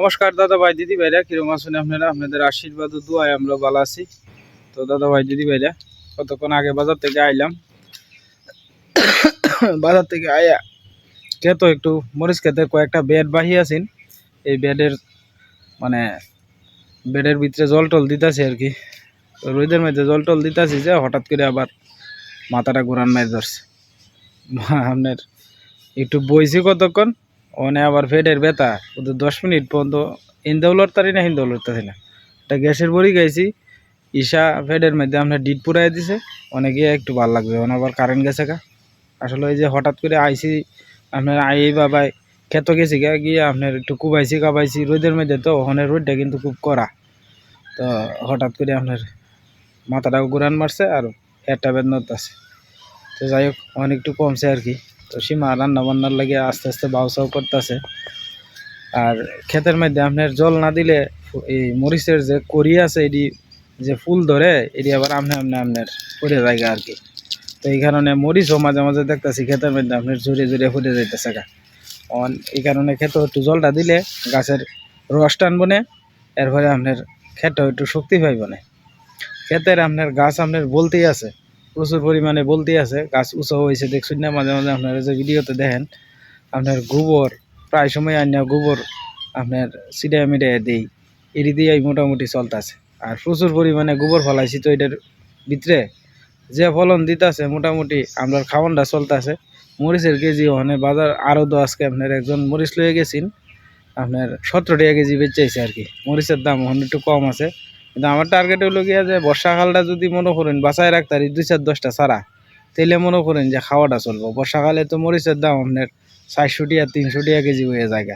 নমস্কার দাদা ভাই, দিদি ভাইরা কিরম আছেন আপনারা? আপনাদের আশীর্বাদ দোয়ায় আমরা ভালো আছি। তো দাদা ভাই, দিদি ভাইরা, কতক্ষণ আগে বাজার থেকে আইলাম? বাজার থেকে আয়া খেতো একটু মরিচ খেতে, কয়েকটা বেড বাহি আছেন। এই বেডের মানে বেডের ভিতরে জল টল দিতেছে আর কি। তো রোদের মধ্যে জল টল দিতেছি যে, হঠাৎ করে আবার মাথাটা ঘুরান মারি ধরছে। আপনার, একটু বইছি কতক্ষণ? ওনে আবার ফেডের ব্যথা ওদের দশ মিনিট পর্যন্ত হিন্দাও তারি না হিন্দাও লড়তাছি না একটা গ্যাসের বড়ি গাইছি ঈশা ফেডের মধ্যে আপনার ডিট পুরাই দিছে অনেকে একটু ভালো লাগবে ওখানে আবার কারেন্ট গেছে গা। আসলে ওই যে হঠাৎ করে আইসি আপনার আই বাবাই খেত গেছি গা, গিয়ে আপনার একটু কুবাইছি, কাবাইছি, রোদের মধ্যে তো ওখানে রোদটা কিন্তু খুব কড়া। তো হঠাৎ করে আপনার মাথাটাও ঘুরান মারছে আর একটা বেদনা আছে তো যাই হোক অনেক একটু কমছে আর কি। তো সীমা রান্না বান্নার লাগে আস্তে আস্তে বাউ চাউ করতেছে। আর ক্ষেতের মধ্যে আপনার জল না দিলে এই মরিচের যে করি আছে, এটি যে ফুল ধরে, এটি আবার আমনে আমনে আপনার পড়ে জায়গা আর কি। তো এই কারণে মরিচও মাঝে মাঝে দেখতেছি ক্ষেতের মধ্যে আপনার জোরে জোরে ফুটে যাইতেছে গা। অন এই কারণে ক্ষেত একটু জলটা দিলে গাছের রস টানবো না, এরপরে আপনার ক্ষেতও একটু শক্তি পাইব ক্ষেতের আপনার গাছ আপনার বলতেই আছে প্রচুর পরিমাণে বলতে আছে, গাছ উঁচু হয়েছে, দেখছুন না? মাঝে মাঝে আপনারা যে ভিডিওতে দেখেন, আপনার গোবর, প্রায় সময় আনিয়া গোবর আপনার সিডাই মিডাই দিই, এটি দিয়েই মোটামুটি চলতেছে। আর প্রচুর পরিমাণে গোবর ফলাইছি তো এটার ভিতরে। যে ফলন দিতেছে, মোটামুটি আমরা খাওয়ানটা চলতেছে। মরিচের কেজি ওখানে বাজার আরও তো আজকে আপনার একজন মরিচ লয়ে গেছেন, আপনার সতেরো টাকা কেজি বেচাইছে আর কি। মরিচের দাম ওখানে একটু কম আছে। কিন্তু আমার টার্গেট হলো গিয়া যে বর্ষাকালটা যদি মনে করেন বাঁচায় রাখতারি দুই চার দশটা ছাড়া, তাইলে মনে করেন যে খাওয়াটা চলবো। বর্ষাকালে তো মরিচের দাম আপনার চারশো টিয়া, তিনশো টিয়া কেজি হয়ে যায়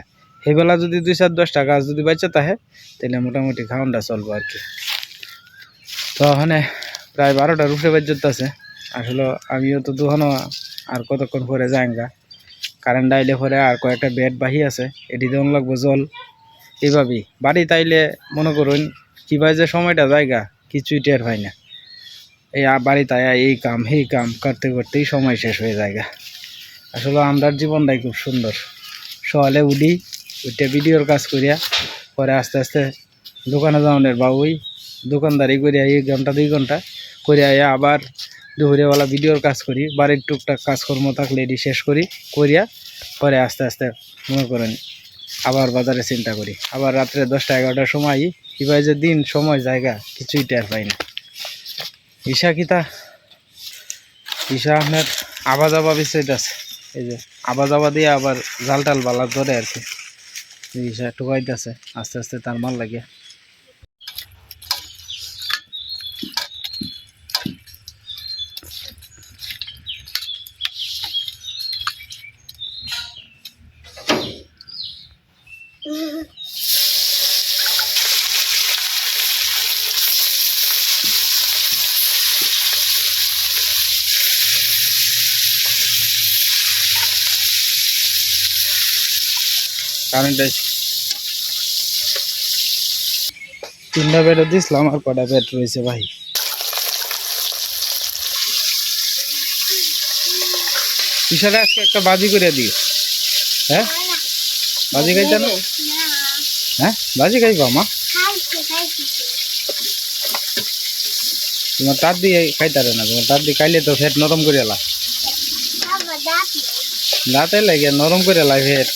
সেইবেলা যদি দুই চার দশটা গাছ যদি বাচ্চা থাকে তাহলে মোটামুটি খাওয়ানটা চলবো আর কি। তো ওখানে প্রায় বারোটা উপরে বাজ্যত আছে। আসলে আমিও তো দুখানো আর কতক্ষণ পরে যাইঙ্গা কারেন্ট আইলে পরে আর কয়েকটা বেড বাহি আছে, এটি দেওয়ান লাগবো জল। এইভাবেই। বাড়ি তাইলে মনে করুন কীভাবে যে সময়টা জায়গা, কিছুই টের হয় না এই বাড়িতে আয়া এই কাম এই কাম করতে করতেই সময় শেষ হয়ে যায়। আসলে আমরার জীবনটাই খুব সুন্দর সকালে উঠি, উঠে ভিডিওর কাজ করিয়া, পরে আস্তে আস্তে দোকানে যাওয়ানের বা ওই দোকানদারি করিয়া, এই ঘণ্টা দুই ঘণ্টা করিয়া আবার দুপুরেবেলা ভিডিওর কাজ করি, বাড়ির টুকটাক কাজকর্ম থাকলে এটি শেষ করি, করিয়া পরে আস্তে আস্তে মনে করেন আবার বাজারে চিন্তা করি। আবার রাত্রে দশটা, এগারোটার সময় কীভাবে যে দিন, সময়, জায়গা, কিছুই টের পাই না। ঈশা কিতা ঈশা আপনার আবা যাবা আছে। এই যে আবা যাবা দিয়ে আবার জাল টাল বালার ধরে আর কি। ঈশা টুকাইতেছে আস্তে আস্তে তার মাল লাগে কারেন্ট তিনটা বেড দিছিলাম আর কটা বেড রয়েছে ভাই? ঈশারে আজকে একটা বাজি করে দিও। হ্যাঁ? বাজি খাইতে না হ্যাঁ? বাজি খাইবা মা? তোমার তার দিয়ে খাইতারে না তোমার তার দিয়ে খাইলে তো ফেট নরম করে এলা দাঁতে লাগে নরম করে এলা ফেট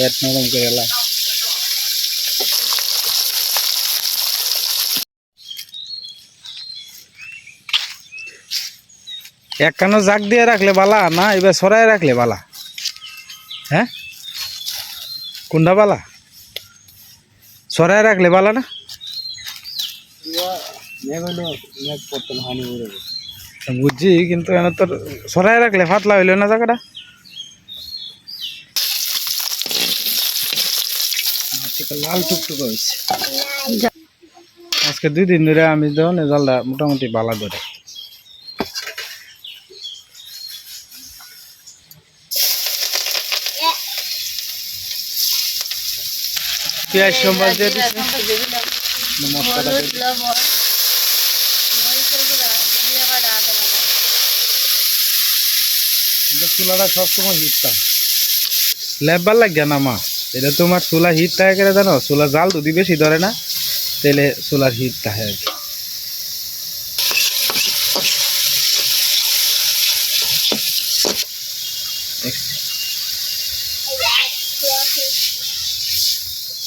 ফেট নরম করে এলা একখানো জাগ দিয়ে রাখলে বালা, না এবার সরাই রাখলে বালা। হ্যাঁ? কোনটা বালা? সরাই রাখলে বালা না? বুঝছি, কিন্তু এনে তোর সরাই রাখলে ফাতলা হইল না জায়গাটা আজকে লাল টুকটুক হয়েছে। আজকে দুই দিন ধরে আমি যখন জালটা মোটামুটি বালা ধরে। পেঁয়াজ সম্বাদ দিয়ে মশলাটা চুলাটা সবসময় হিটটা। লেবার লাগে না মা? এটা তোমার চুলা হিট থাকে কেন জানো? চুলা জাল যদি বেশি ধরে না। তাহলে চুলার হিট থাকে আর কি।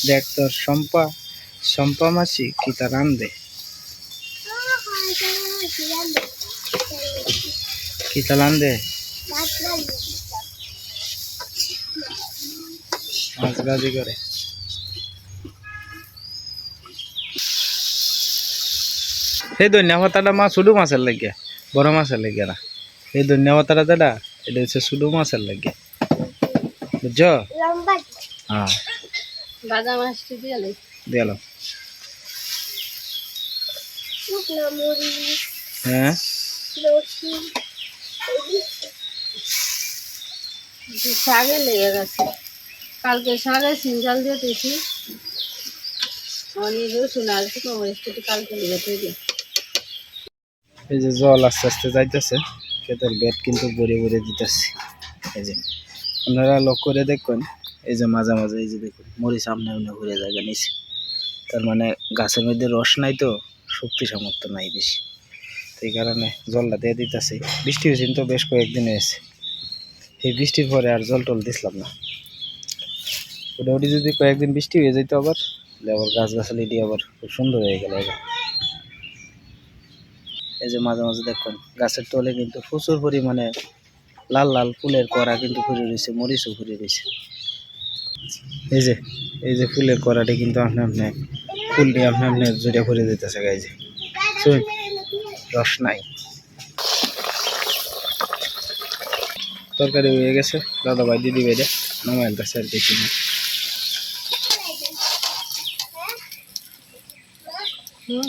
দেখ তোর সম্পা সম্পা মাসি কি তা রান্ধে? কি তা রান্ধে। মাছ ভাজি করে। সেই ধনিয়া পাতাটা মাছ শুধু মাছের লাগে বড় মাছের লাগে না। এই ধনিয়া পাতাটা যেটা এটা হচ্ছে শুধু মাছের লাগে। বুঝছ? হ্যাঁ। দিয়ে হ্যাঁ। শাকে লেগে গেছে। কালকে শাকে সিঞ্জাল দিয়ে দিয়েছি। অনেক রসুন আর শুকনো মরিচ কেটে কালকে লেগে তৈরি এই যে জল আস্তে আস্তে যাইতেছে, ক্ষেতের বেড কিন্তু ভরে ভরে দিতেছে। এই যে, আপনারা লক্ষ্য করে দেখুন, এই যে মাঝে মাঝে এই যে দেখুন, মরিচ সামনে সামনে ঘুরে জায়গা নিচে তার মানে গাছের মধ্যে রস নাই তো, শক্তি সামর্থ্য নাই বেশি। তো এই কারণে জলটা দিয়ে দিতেছে। বৃষ্টি হয়েছে তো বেশ কয়েকদিন হয়েছে। এই বৃষ্টির পরে আর জল টল দিছিলাম না। মোটামুটি যদি কয়েকদিন বৃষ্টি হয়ে যেত আবার আবার গাছ গাছালি দিয়ে আবার খুব সুন্দর হয়ে গেল এই যে মাঝে মাঝে দেখুন, গাছের তলে কিন্তু প্রচুর পরিমাণে লাল লাল ফুলের কড়া কিন্তু ফুটে রয়েছে, মরিচও ফুটে রয়েছে। এই যে এই যে ফুলের কড়াটি কিন্তু আপনি আপনি ফুল দিয়ে আপনি আপনি জুড়ে ভরে দিতেছে যে রস নাই। তরকারি হয়ে গেছে দাদা ভাই দিদি বেড়ে নামাই আনতেছে আর কিছু না হুম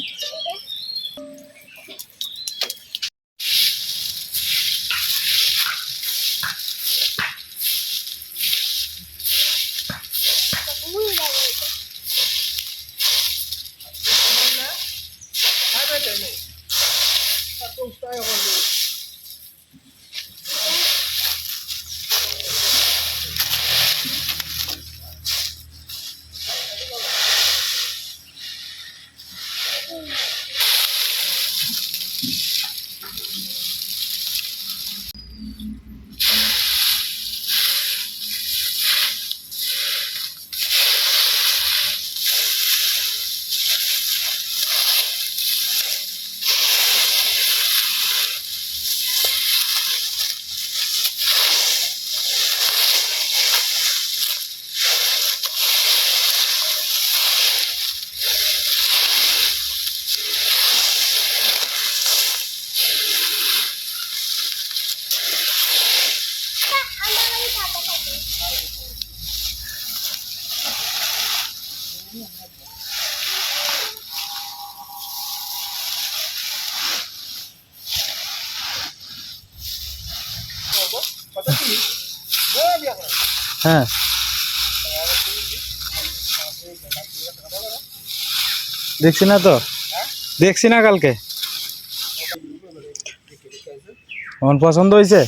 হ্যাঁ। দেখছি না তো? দেখছি না কালকে। আমার পছন্দ হয়েছে?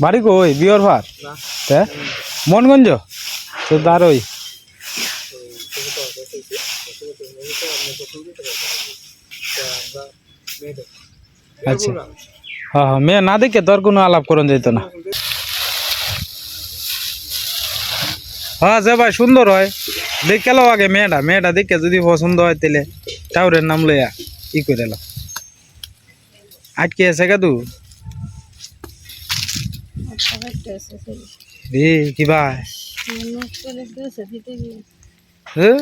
বাড়ি কই? বিয়র ভার মনগঞ্জ? তো দাঁড়ই আচ্ছা। হ্যাঁ হ্যাঁ মেয়ে না দেখে তোর কোনো আলাপ করন যেত না। হ্যাঁ যে ভাই সুন্দর হয়। দেখে লো আগে মেয়েটা। মেয়েটা দেখে যদি পছন্দ হয় তাহলে টাউরের নাম লইয়া ই করে লো আটকে আছে কে তু? সবাই টেস্ট আছে রে কি ভাই হ্যাঁ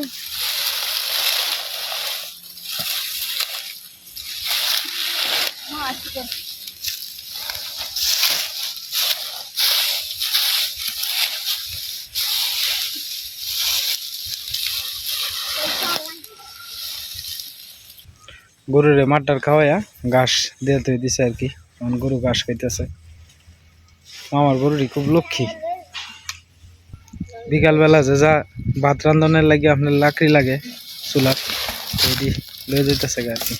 হ্যাঁ আজকে গরুরে মাটার খাওয়াইয়া ঘাস দিয়ে তুই দিছে আর কি। গরু ঘাস খাইতেছে। আমার গরুটি খুব লক্ষ্মী। বিকালবেলা যে যা ভাত রান্ধনের লাগে, আপনার লাকড়ি লাগে, চুলার লয়ে যেতেছে আর কি।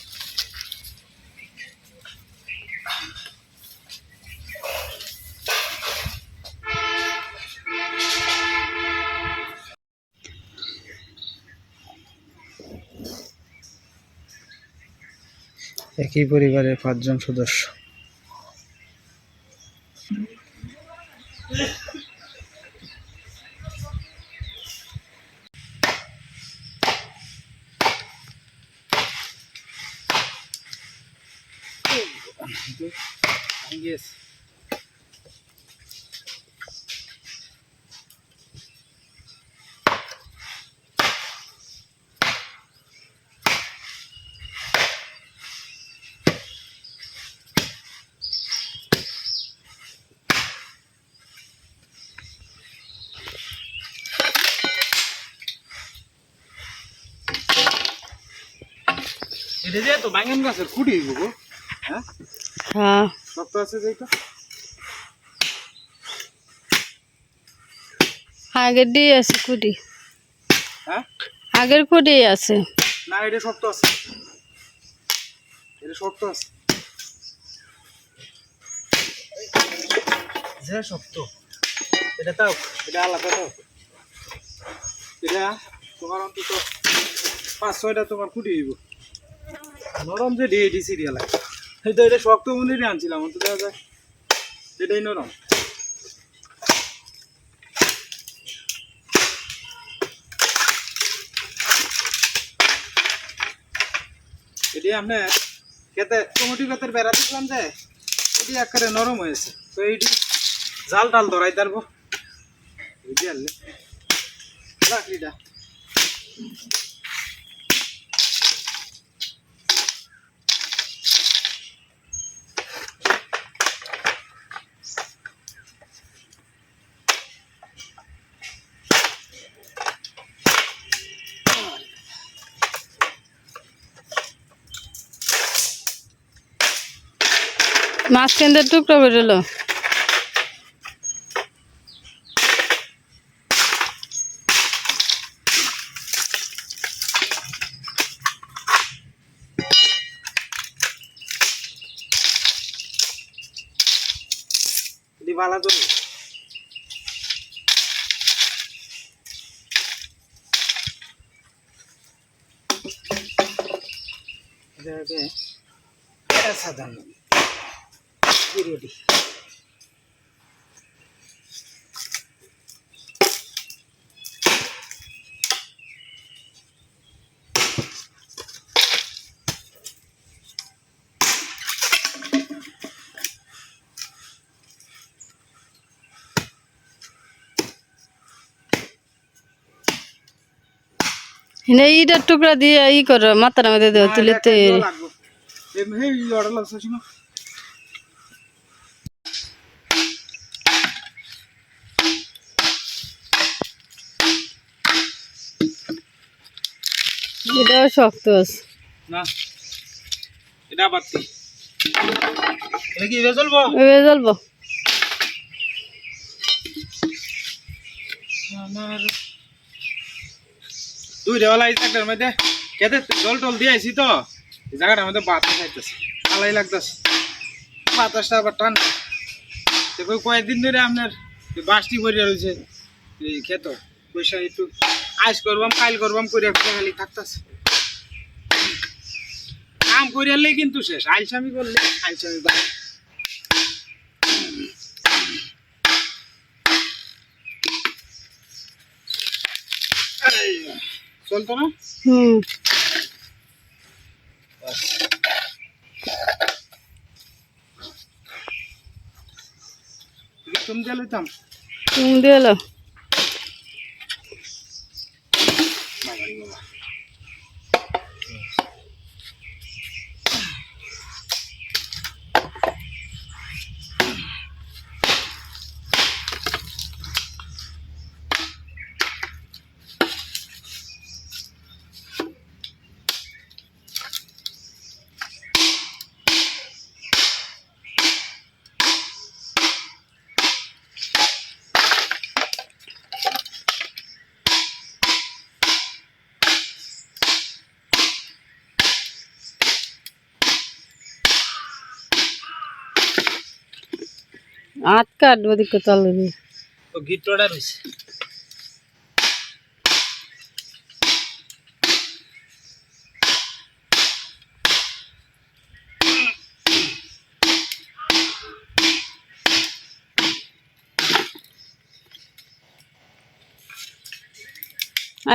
একই পরিবারের পাঁচজন সদস্য Yes. এটা যে তো বাঙ্গন গাছের খুঁটি গো। হ্যাঁ? হ্যাঁ। শক্ত আছে আগের দিয়ে আছে কুড়ি হ্যাঁ? আগের কুড়ি আছে। না এটা শক্ত আছে। এটা শক্ত আছে। যে শক্ত। এটা তাও এটা আলাদা তাও। এটা তোমার অন্তত পাঁচ ছয়টা তোমার খুঁটি হইব। নরম যে ডি ডি সিরিয়াল তো এটা শক্ত মন্দিরে আনছিলাম, অন্তত দেখা যায়। এটাই নরম। এটি আপনার খেতে টমেটো গাছের বেড়া দিলাম যে, এটি একেবারে নরম হয়েছে। তো এইটি জাল টাল ধরাই তারবো। বুঝি আনলে লাকড়িটা মাছ কেন্দ্রের টুকরো বেরোলো। ভালো করে সাধারণ। রেডি এনে ইটার টুকরা দিয়ে ই করো মাথার মধ্যে তুলি এটাও শক্ত আছে। না এটা বাতি এটা কি আমার এই জায়গাটার মধ্যে কেটে জল টল দিয়ে আইছি তো এই জায়গাটার মধ্যে বাতাস খাইতেছে আলাই লাগতেছে। বাতাসটা আবার টান কয়েকদিন ধরে আপনার বাসটি ভরিয়া রয়েছে এই খেত পয়সা একটু আইস করবাম কাইল করবাম করিয়া খালি থাকতেছে কাম করিয়ালেই কিন্তু শেষ। আইসামি করলে আইসামি বাদ। এই, চলতো না? হুম। তুমি দিয়ে লইতাম তুমি দিয়ে কাট ওদিক করতে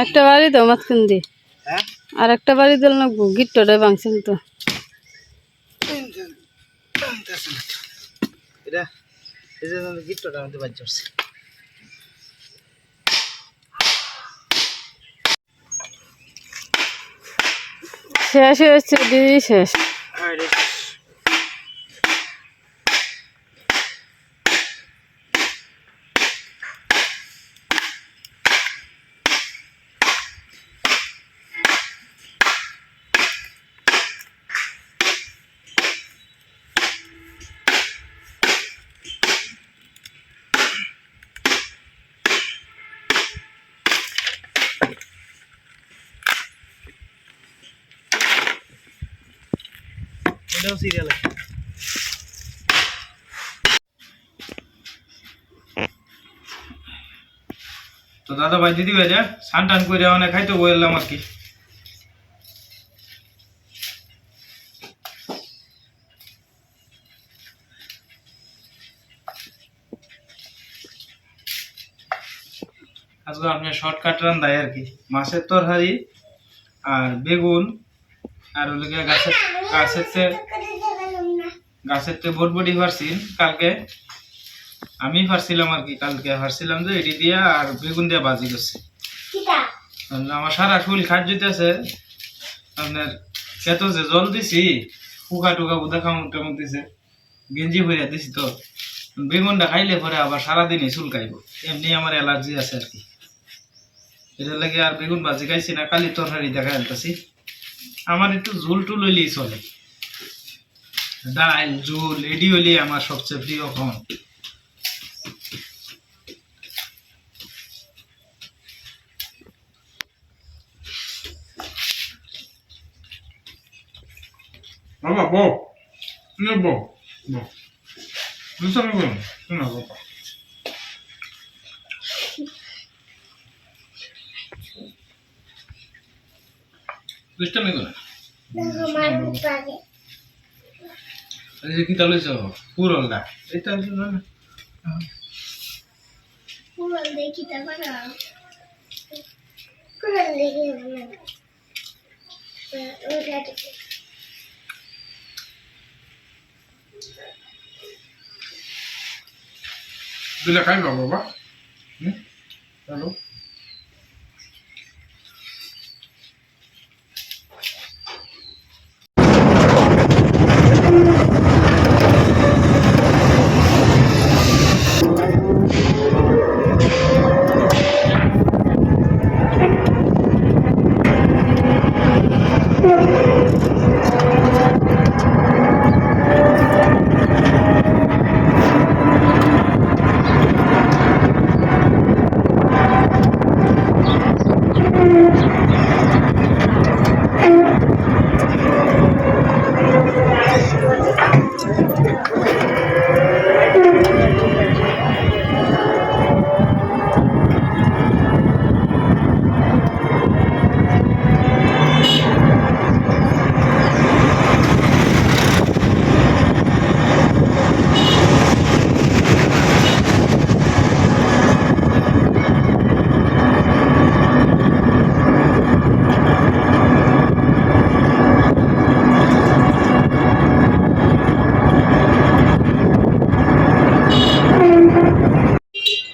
একটা বাড়ি তো মাঝখান দিয়ে। আর একটা বাড়ি দিল না গিট্টটা ভাঙছেন তো। যে গিফটটা আমাদের বাজ করছে শেষ হয়েছে দিদি শেষ। এটাও সিরিয়াল তো দাদা ভাই, দিদি ভাই, যা স্নান টান করে অনেক খাইতে বললাম আর কি। আজকে আপনি শর্টকাট রান্ধাই আর কি। মাছের তরকারি আর বেগুন আর ওই গাছের গাছের গাছের তে বটবটি ফারছিন কালকে। আমি ফারছিলাম আর কি কালকে ফারছিলাম যে এটি দিয়া আর বেগুন দিয়া বাজি করছে। আমার সারা শরীর খাট যেতেছে আপনার খেত যে জল দিছি ফুকা টুকা বুদা খামুক টামুক দিছে। গেঞ্জি ভরিয়া দিছি তো। বেগুনটা খাইলে পরে আবার সারাদিনই চুলকাইব। এমনি আমার অ্যালার্জি আছে আর কি। এটার লাগে আর বেগুন ভাজি খাইছি না কালি তরকারি দেখা যাইতেছি আমার একটু ঝোল টুল হইলেই চলে। ডাল ঝোল এডি হইলেই আমার সবচেয়ে প্রিয় খাওয়া বাবা বউ। নে দুসরে বউ। না বাবা। দুষ্টামি করে যে কিতা লইছ পুরলটা এটা হচ্ছে না? দিলে খাইবা বাবা। হুম? হ্যালো?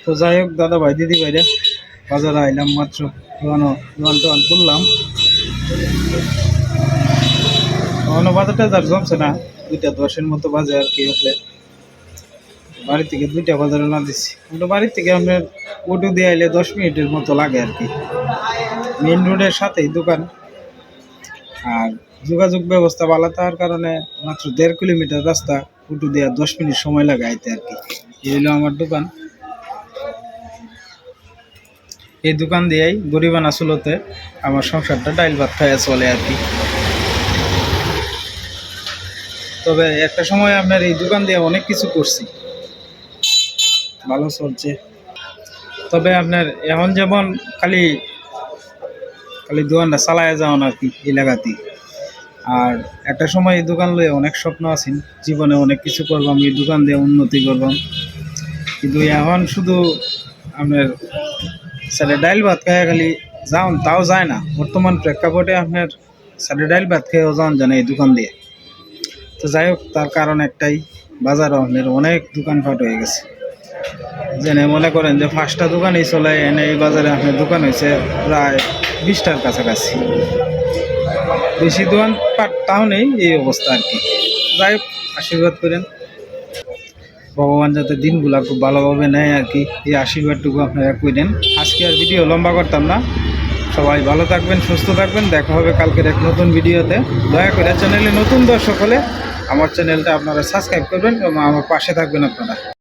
তো যাই হোক দাদা ভাই দিদি ভাইরা বাজারে আইলাম মাত্র দোয়ানো দোয়ান টোয়ান করলাম বাজারটা যার জমছে না, দুইটা দশের মতো বাজে আর কি হলে বাড়ি থেকে দুইটা বাজারে না দিচ্ছি ওটা বাড়ি থেকে আপনার অটো দিয়ে আইলে দশ মিনিটের মতো লাগে আর কি। মেন রোডের সাথেই দোকান। আর যোগাযোগ ব্যবস্থা ভালো থাকার কারণে মাত্র দেড় কিলোমিটার রাস্তা অটো দেওয়া দশ মিনিট সময় লাগে আইতে আর কি। এই হলো আমার দোকান। এই দোকান দিয়েই গরিবানা চুলোতে আমার সংসারটা ডাইল ভাত খাইয়া চলে আর কি। তবে একটা সময় আপনার এই দোকান দিয়ে অনেক কিছু করছি। ভালো চলছে। তবে আপনার এখন যেমন খালি খালি দোকানটা চালায় যাওয়ান আর কি এলাকাতে আর একটা সময় এই দোকান লয়ে অনেক স্বপ্ন আছেন জীবনে অনেক কিছু করবাম এই দোকান দিয়ে উন্নতি করবাম কিন্তু এখন শুধু আপনার স্যারে ডাইল ভাত খায় খালি যাও তাও যায় না। বর্তমান প্রেক্ষাপটে আপনার সাড়ে ডাইল ভাত খেয়েও যাওয়ান জানে এই দোকান দিয়ে। তো যাই হোক, তার কারণ একটাই, বাজারও আপনার অনেক দোকানপাট হয়ে গেছে। জেনে মনে করেন যে পাঁচটা দোকানই চলে, এনে এই বাজারে আপনার দোকান হয়েছে প্রায় বিশটার কাছাকাছি। বেশি দোকান পাট তাও নেই, এই অবস্থা আর কি। যাই হোক, আশীর্বাদ করেন। ভগবান যাতে দিনগুলা খুব ভালোভাবে নেয় আর কি, এই আশীর্বাদটুকু আপনারা করেন আজকে আর ভিডিও লম্বা করতাম না। সবাই ভালো থাকবেন, সুস্থ থাকবেন। দেখা হবে কালকের এক নতুন ভিডিওতে। দয়া করে চ্যানেলে নতুন দর্শক হলে আমার চ্যানেলটা আপনারা সাবস্ক্রাইব করবেন এবং আমার পাশে থাকবেন আপনারা।